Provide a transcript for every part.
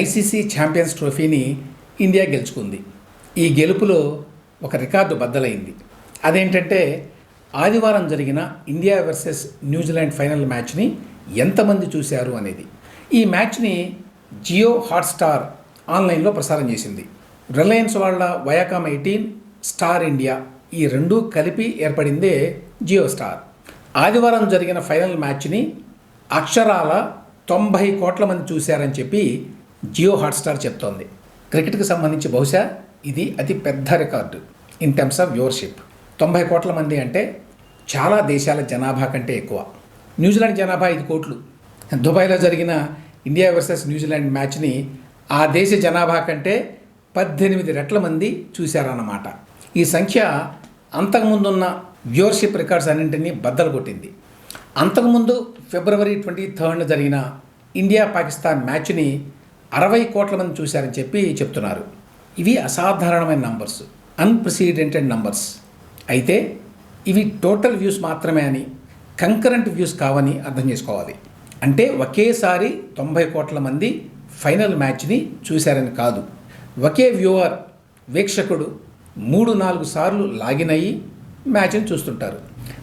ICC champions ట్రోఫీని India గెలుచుకుంది. ఈ గెలుపులో ఒక రికార్డు బద్దలైంది. అదేంటంటే ఆదివారం జరిగిన ఇండియా వర్సెస్ న్యూజిలాండ్ ఫైనల్ మ్యాచ్ని ఎంతమంది చూశారు అనేది. ఈ మ్యాచ్ని జియో హాట్స్టార్ ఆన్లైన్లో ప్రసారం చేసింది. రిలయన్స్ వాళ్ళ వయాకామ్ ఎయిటీన్ స్టార్ ఇండియా ఈ రెండూ కలిపి ఏర్పడిందే జియో స్టార్. ఆదివారం జరిగిన ఫైనల్ మ్యాచ్ని అక్షరాల తొంభై కోట్ల మంది చూశారని చెప్పి జియో హాట్స్టార్ చెప్తోంది. క్రికెట్కి సంబంధించి బహుశా ఇది అతి పెద్ద record. In terms of viewership తొంభై కోట్ల మంది అంటే చాలా దేశాల జనాభా కంటే ఎక్కువ. న్యూజిలాండ్ జనాభా ఐదు కోట్లు. దుబాయ్లో జరిగిన ఇండియా వర్సెస్ న్యూజిలాండ్ మ్యాచ్ని ఆ దేశ జనాభా కంటే పద్దెనిమిది రెట్ల మంది చూశారన్నమాట. ఈ సంఖ్య అంతకుముందున్న వ్యూవర్షిప్ రికార్డ్స్ అన్నింటినీ బద్దలు కొట్టింది. అంతకుముందు ఫిబ్రవరి ట్వంటీ థర్డ్న జరిగిన ఇండియా పాకిస్తాన్ మ్యాచ్ని అరవై కోట్ల మంది చూశారని చెప్పి చెప్తున్నారు. ఇవి అసాధారణమైన నంబర్స్ అన్ప్రెసిడెంటెడ్ నంబర్స్ అయితే ఇవి టోటల్ వ్యూస్ మాత్రమే అని కంకరెంట్ వ్యూస్ కావని అర్థం చేసుకోవాలి. అంటే ఒకేసారి తొంభై కోట్ల మంది ఫైనల్ మ్యాచ్ని చూశారని కాదు. ఒకే వ్యూవర్ వీక్షకుడు మూడు నాలుగు సార్లు లాగిన్ అయ్యి మ్యాచ్ని చూస్తుంటారు.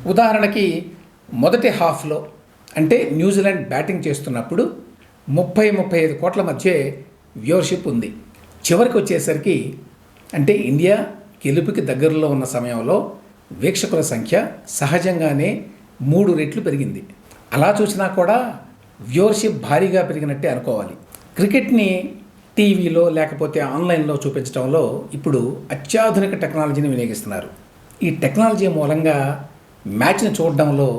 ఉదాహరణకి మొదటి హాఫ్లో అంటే న్యూజిలాండ్ బ్యాటింగ్ చేస్తున్నప్పుడు ముప్పై ముప్పై ఐదు కోట్ల మధ్య వ్యూవర్షిప్ ఉంది. చివరికి వచ్చేసరికి అంటే ఇండియా గెలుపుకి దగ్గరలో ఉన్న సమయంలో వీక్షకుల సంఖ్య సహజంగానే మూడు రెట్లు పెరిగింది. అలా చూసినా కూడా వ్యూవర్షిప్ భారీగా పెరిగినట్టే అనుకోవాలి. క్రికెట్ని టీవీలో లేకపోతే ఆన్లైన్లో చూపించడంలో ఇప్పుడు అత్యాధునిక టెక్నాలజీని వినియోగిస్తున్నారు. ఈ టెక్నాలజీ మూలంగా మ్యాచ్ని చూడడంలో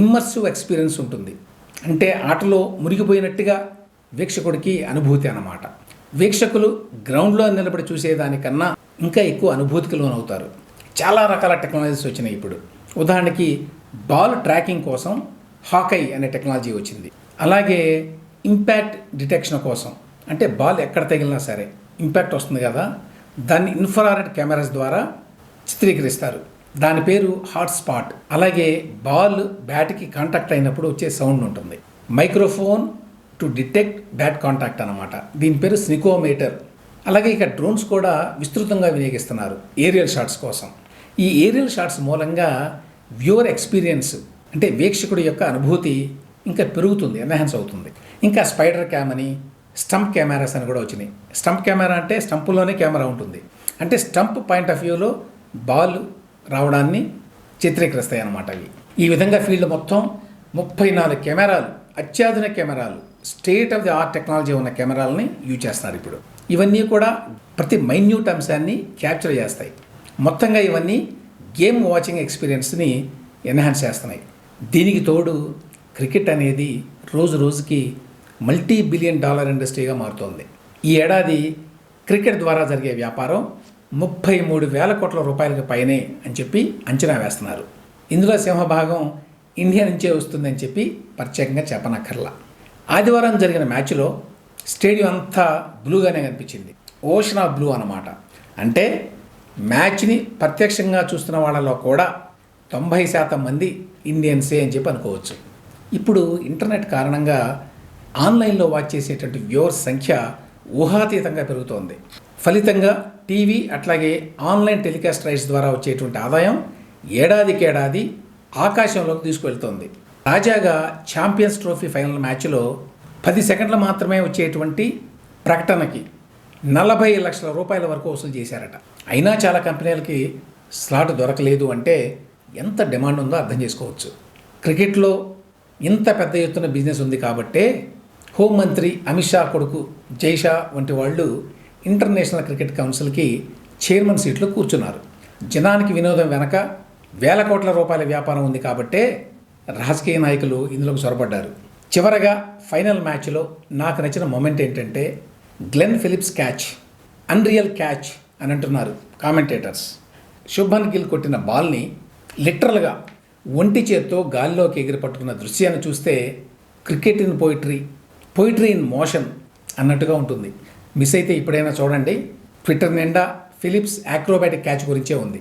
ఇమ్మర్సివ్ ఎక్స్పీరియన్స్ ఉంటుంది. అంటే ఆటలో మునిగిపోయినట్టుగా వీక్షకుడికి అనుభూతి అన్నమాట. వీక్షకులు గ్రౌండ్లో నిలబడి చూసేదానికన్నా ఇంకా ఎక్కువ అనుభూతికి లోనవుతారు. చాలా రకాల టెక్నాలజీస్ వచ్చినాయి ఇప్పుడు. ఉదాహరణకి బాల్ ట్రాకింగ్ కోసం హాకై అనే టెక్నాలజీ వచ్చింది. అలాగే ఇంపాక్ట్ డిటెక్షన్ కోసం అంటే బాల్ ఎక్కడ తగిలినా సరే ఇంపాక్ట్ వస్తుంది కదా దాన్ని ఇన్ఫ్రారెడ్ కెమెరాస్ ద్వారా చిత్రీకరిస్తారు. దాని పేరు హాట్ స్పాట్. అలాగే బాల్ బ్యాట్కి కాంటాక్ట్ అయినప్పుడు వచ్చే సౌండ్ ఉంటుంది. Microphone to detect bat contact అనమాట దీని పేరు స్నికోమీటర్. అలాగే ఇక డ్రోన్స్ కూడా విస్తృతంగా వినియోగిస్తున్నారు ఏరియల్ షాట్స్ కోసం. ఈ ఏరియల్ షాట్స్ మూలంగా వ్యూవర్ ఎక్స్పీరియన్స్ అంటే వీక్షకుడి యొక్క అనుభూతి ఇంకా పెరుగుతుంది ఎన్హాన్స్ అవుతుంది. ఇంకా స్పైడర్ క్యామ్ అని స్టంప్ కెమెరాస్ అని కూడా వచ్చినాయి. స్టంప్ కెమెరా అంటే స్టంపులోనే కెమెరా ఉంటుంది. అంటే స్టంప్ పాయింట్ ఆఫ్ వ్యూలో బాల్ రావడాన్ని చిత్రీకరిస్తాయి అన్నమాట అవి. ఈ విధంగా ఫీల్డ్ మొత్తం ముప్పై నాలుగు కెమెరాలు అత్యాధునిక కెమెరాలు state of the art technology ఉన్న కెమెరాలని యూజ్ చేస్తున్నారు ఇప్పుడు. ఇవన్నీ కూడా ప్రతి మైన్యూట్ అంశాన్ని క్యాప్చర్ చేస్తాయి. మొత్తంగా ఇవన్నీ గేమ్ వాచింగ్ ఎక్స్పీరియన్స్ని ఎన్హాన్స్ చేస్తున్నాయి. దీనికి తోడు క్రికెట్ అనేది రోజు రోజుకి మల్టీ బిలియన్ డాలర్ ఇండస్ట్రీగా మారుతోంది. ఈ ఏడాది క్రికెట్ ద్వారా జరిగే వ్యాపారం ముప్పై మూడు వేల కోట్ల రూపాయలకు పైనే అని చెప్పి అంచనా వేస్తున్నారు. ఇందులో సింహభాగం ఇండియా నుంచే వస్తుందని చెప్పి ప్రత్యేకంగా చెప్పనక్కర్లా. ఆదివారం జరిగిన మ్యాచ్లో స్టేడియం అంతా బ్లూగానే కనిపించింది. ఓషన్ ఆఫ్ బ్లూ అనమాట అంటే మ్యాచ్ని ప్రత్యక్షంగా చూస్తున్న వాళ్ళలో కూడా తొంభై శాతం మంది ఇండియన్సే అని చెప్పి అనుకోవచ్చు. ఇప్పుడు ఇంటర్నెట్ కారణంగా ఆన్లైన్లో వాచ్ చేసేటువంటి వ్యూవర్స్ సంఖ్య ఊహాతీతంగా పెరుగుతోంది. ఫలితంగా టీవీ అట్లాగే ఆన్లైన్ టెలికాస్ట్ రైట్స్ ద్వారా వచ్చేటువంటి ఆదాయం ఏడాదికేడాది ఆకాశంలోకి తీసుకువెళ్తోంది. తాజాగా ఛాంపియన్స్ ట్రోఫీ ఫైనల్ మ్యాచ్లో పది సెకండ్లు మాత్రమే వచ్చేటువంటి ప్రకటనకి నలభై లక్షల రూపాయల వరకు వసూలు చేశారట. అయినా చాలా కంపెనీలకి స్లాట్ దొరకలేదు అంటే ఎంత డిమాండ్ ఉందో అర్థం చేసుకోవచ్చు. క్రికెట్లో ఇంత పెద్ద ఎత్తున బిజినెస్ ఉంది కాబట్టే హోంమంత్రి అమిత్ షా కొడుకు జైషా వంటి వాళ్ళు ఇంటర్నేషనల్ క్రికెట్ కౌన్సిల్కి చైర్మన్ సీట్లో కూర్చున్నారు. జనానికి వినోదం వెనక వేల కోట్ల రూపాయల వ్యాపారం ఉంది కాబట్టే రాజకీయ నాయకులు ఇందులోకి చొరబడ్డారు. చివరగా ఫైనల్ మ్యాచ్లో నాకు నచ్చిన మొమెంట్ ఏంటంటే Glenn Phillips catch unreal catch అని అంటున్నారు కామెంటేటర్స్. శుభన్ గిల్ కొట్టిన బాల్ని లిటరల్గా ఒంటి చేత్తో గాలిలోకి ఎగిరి పట్టుకున్న దృశ్యాన్ని చూస్తే cricket in poetry poetry in motion అన్నట్టుగా ఉంటుంది. మిస్ అయితే ఇప్పుడైనా చూడండి. ట్విట్టర్ నిండా ఫిలిప్స్ యాక్రోబాటిక్ క్యాచ్ గురించే ఉంది.